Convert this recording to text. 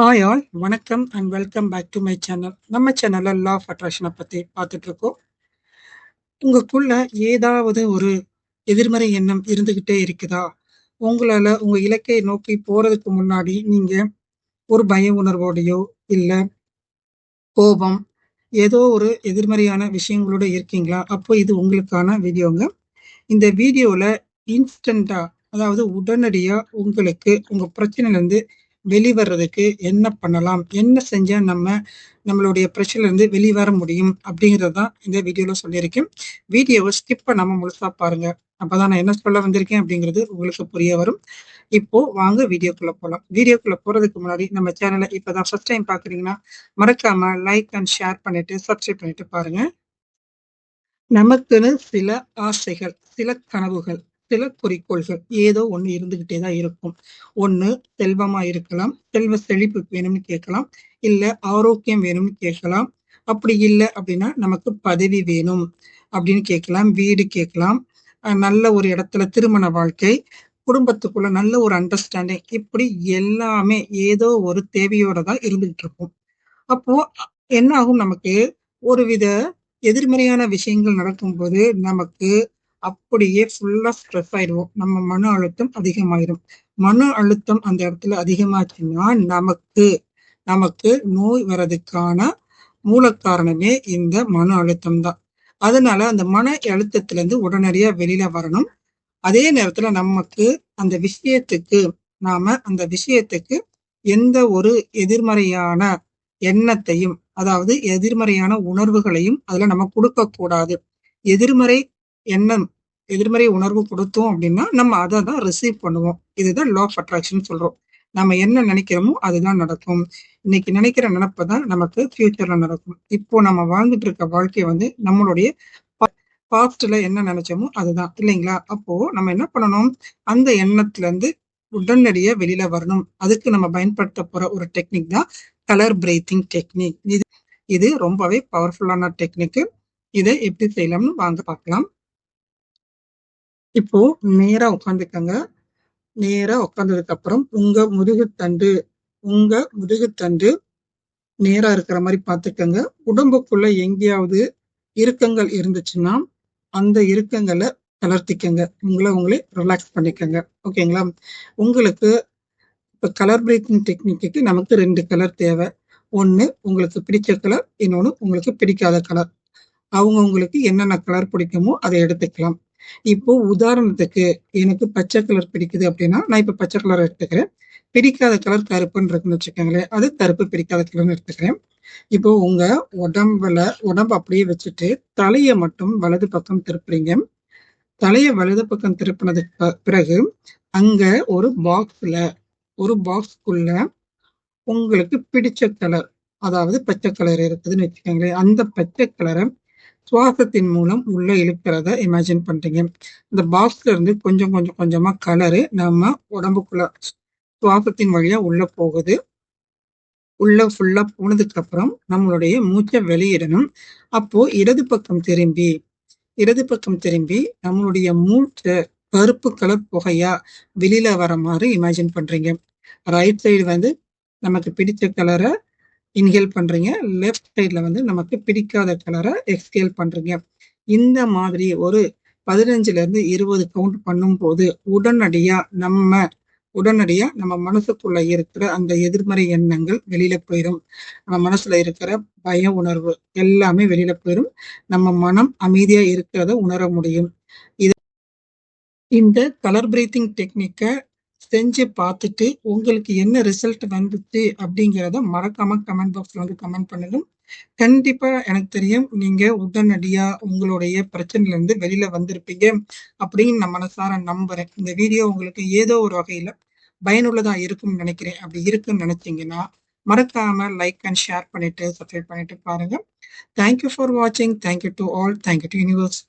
Hi all வணக்கம் and welcome back to my channel நம்ம சேனலில் லா ஆஃப் அட்ராக்ஷனை பற்றி பார்த்துட்ருக்கோம். உங்களுக்குள்ள ஏதாவது ஒரு எதிர்மறை எண்ணம் இருந்துகிட்டே இருக்குதா? உங்களால் உங்கள் இலக்கை நோக்கி போகிறதுக்கு முன்னாடி நீங்கள் ஒரு பய உணர்வோடையோ இல்லை கோபம் ஏதோ ஒரு எதிர்மறையான விஷயங்களோட இருக்கீங்களா? அப்போ இது உங்களுக்கான வீடியோங்க. இந்த வீடியோவில் இன்ஸ்டண்ட்டாக அதாவது உடனடியாக உங்களுக்கு உங்கள் பிரச்சனையில இருந்து வெளிவர்றதுக்கு என்ன பண்ணலாம்? என்ன செஞ்சா நம்ம நம்மளுடைய பிரச்சனைல இருந்து வெளிவர முடியும்? அப்படிங்கிறது தான் இந்த வீடியோல சொல்லியிருக்கேன். வீடியோவை ஸ்கிப் பண்ணாம முழுசா பாருங்க. அப்பதான் நான் என்ன சொல்ல வந்திருக்கேன் அப்படிங்கிறது உங்களுக்கு புரிய வரும். இப்போ வாங்க வீடியோக்குள்ள போலாம். வீடியோக்குள்ள போறதுக்கு முன்னாடி நம்ம சேனலை இப்பதான் ஃபர்ஸ்ட் டைம் பார்க்குறீங்கன்னா மறக்காம லைக் அண்ட் ஷேர் பண்ணிட்டு சப்ஸ்கிரைப் பண்ணிட்டு பாருங்க. நமக்குன்னு சில ஆசைகள் சில கனவுகள். சில குறிக்கோள்கள் ஏதோ ஒண்ணு இருந்துகிட்டே தான் இருக்கும். ஒண்ணு செல்வமா இருக்கலாம். செல்வ செழிப்பு வேணும்னு கேட்கலாம். இல்ல ஆரோக்கியம் வேணும்னு கேட்கலாம். அப்படி இல்லை அப்படின்னா நமக்கு பதவி வேணும் அப்படின்னு கேட்கலாம். வீடு கேட்கலாம். நல்ல ஒரு இடத்துல திருமண வாழ்க்கை குடும்பத்துக்குள்ள நல்ல ஒரு அண்டர்ஸ்டாண்டிங் இப்படி எல்லாமே ஏதோ ஒரு தேவையோட தான் இருந்துகிட்டு இருக்கும். அப்போ என்ன ஆகும் நமக்கு? ஒரு வித எதிர்மறையான விஷயங்கள் நடக்கும்போது நமக்கு அப்படியே ஃபுல்லா ஸ்ட்ரெஸ் ஆயிடுவோம். நம்ம மன அழுத்தம் அதிகமாயிடும் மன அழுத்தம் அந்த இடத்துல அதிகமாச்சுன்னா நமக்கு நமக்கு நோய் வர்றதுக்கான மூல காரணமே இந்த மன அழுத்தம் தான். அதனால அந்த மன அழுத்தத்துல இருந்து உடனடியா வெளியில வரணும். அதே நேரத்துல நமக்கு அந்த விஷயத்துக்கு நாம அந்த விஷயத்துக்கு எந்த ஒரு எதிர்மறையான எண்ணத்தையும் அதாவது எதிர்மறையான உணர்வுகளையும் அதுல நம்ம கொடுக்க கூடாது எதிர்மறை எண்ணம் எதிர்மறை உணர்வு கொடுத்தோம் அப்படின்னா நம்ம அதை தான் ரிசீவ் பண்ணுவோம். இதுதான் லா ஆஃப் அட்ராக்ஷன் சொல்றோம். நம்ம என்ன நினைக்கிறோமோ அதுதான் நடக்கும். இன்னைக்கு நினைக்கிற நினப்பை தான் நமக்கு ஃபியூச்சர்ல நடக்கும். இப்போ நம்ம வாழ்ந்துட்டு இருக்க வாழ்க்கை வந்து நம்மளுடைய பாஸ்ட்ல என்ன நினைச்சோமோ அதுதான் இல்லைங்களா? அப்போ நம்ம என்ன பண்ணணும்? அந்த எண்ணத்துல இருந்து உடனடியா வெளியில வரணும். அதுக்கு நம்ம பயன்படுத்த போற ஒரு டெக்னிக் தான் கலர் பிரீத்திங் டெக்னிக் இது இது ரொம்பவே பவர்ஃபுல்லான டெக்னிக் இதை எப்படி செய்யலாம்னு வாங்க பார்க்கலாம். இப்போ நேரா உட்காந்துக்கங்க நேரா உட்காந்ததுக்கப்புறம் உங்க முதுகுத்தண்டு உங்க முதுகுத்தண்டு நேரா இருக்கிற மாதிரி பார்த்துக்கங்க உடம்புக்குள்ள எங்கேயாவது இறுக்கங்கள் இருந்துச்சுன்னா அந்த இறுக்கங்களை தளர்த்திக்கங்க. உங்களை உங்களே ரிலாக்ஸ் பண்ணிக்கங்க. ஓகேங்களா? உங்களுக்கு இப்போ கலர் பிரீத்திங் டெக்னிக்கு நமக்கு ரெண்டு கலர் தேவை. ஒன்று உங்களுக்கு பிடிச்ச கலர் இன்னொன்று உங்களுக்கு பிடிக்காத கலர் அவங்க உங்களுக்கு என்னென்ன கலர் பிடிக்குமோ அதை எடுத்துக்கலாம். இப்போ உதாரணத்துக்கு எனக்கு பச்சை கலர் பிடிக்குது அப்படின்னா நான் இப்போ பச்சை கலர் எடுத்துக்கிறேன். பிடிக்காத கலர் கருப்புன்னு இருக்குன்னு வச்சுக்கோங்களேன். அது கருப்பு பிடிக்காத கலர்னு எடுத்துக்கிறேன். இப்போ உங்க உடம்புல உடம்பு அப்படியே வச்சுட்டு தலையை மட்டும் வலது பக்கம் திருப்புறீங்க. தலையை வலது பக்கம் திருப்பினதுக்கு பிறகு அங்க ஒரு பாக்ஸ்ல ஒரு பாக்ஸ்க்குள்ள உங்களுக்கு பிடிச்ச கலர் அதாவது பச்சை கலர் இருக்குதுன்னு வச்சுக்கோங்களேன். அந்த பச்சை கலரை சுவாசத்தின் மூலம் உள்ள இழுக்கிறத இமேஜின் பண்ணுறீங்க இந்த பாக்ஸ்ல இருந்து கொஞ்சம் கொஞ்சம் கொஞ்சமா கலரு நம்ம உடம்புக்குள்ள சுவாசத்தின் வழியா உள்ள போகுது. உள்ள ஃபுல்லா போனதுக்கு அப்புறம் நம்மளுடைய மூச்சை வெளியிடணும். அப்போ இடது பக்கம் திரும்பி இடது பக்கம் திரும்பி நம்மளுடைய மூச்சை கருப்பு கலர் புகையா வெளியில வர மாதிரி இமேஜின் பண்றீங்க. ரைட் சைடு வந்து நமக்கு பிடிச்ச கலரை இன்ஹேல் பண்ணுறீங்க லெஃப்ட் சைடில் வந்து நமக்கு பிடிக்காத கலரை எக்ஸ்கேல் பண்ணுறீங்க இந்த மாதிரி ஒரு பதினஞ்சுலேருந்து இருபது கவுண்ட் பண்ணும்போது உடனடியாக நம்ம உடனடியாக நம்ம மனசுக்குள்ள இருக்கிற அந்த எதிர்மறை எண்ணங்கள் வெளியில போயிடும் நம்ம மனசுல இருக்கிற பய உணர்வு எல்லாமே வெளியில போயிடும் நம்ம மனம் அமைதியா இருக்கிறத உணர முடியும். இது இந்த கலர் பிரீத்திங் டெக்னிக்கை செஞ்சு பார்த்துட்டு உங்களுக்கு என்ன ரிசல்ட் வந்துச்சு அப்படிங்கிறத மறக்காம கமெண்ட் பாக்ஸ்ல வந்து கமெண்ட் பண்ணணும் கண்டிப்பா எனக்கு தெரியும் நீங்க உடனடியா உங்களுடைய பிரச்சனையில இருந்து வெளியில வந்திருப்பீங்க அப்படின்னு நான் மனசார நம்புறேன். இந்த வீடியோ உங்களுக்கு ஏதோ ஒரு வகையில பயனுள்ளதா இருக்கும்னு நினைக்கிறேன். அப்படி இருக்குன்னு நினைச்சீங்கன்னா மறக்காம லைக் அண்ட் ஷேர் பண்ணிட்டு சப்ஸ்கிரைப் பண்ணிட்டு பாருங்க. தேங்க்யூ ஃபார் வாட்சிங் thank you to all thank you to universe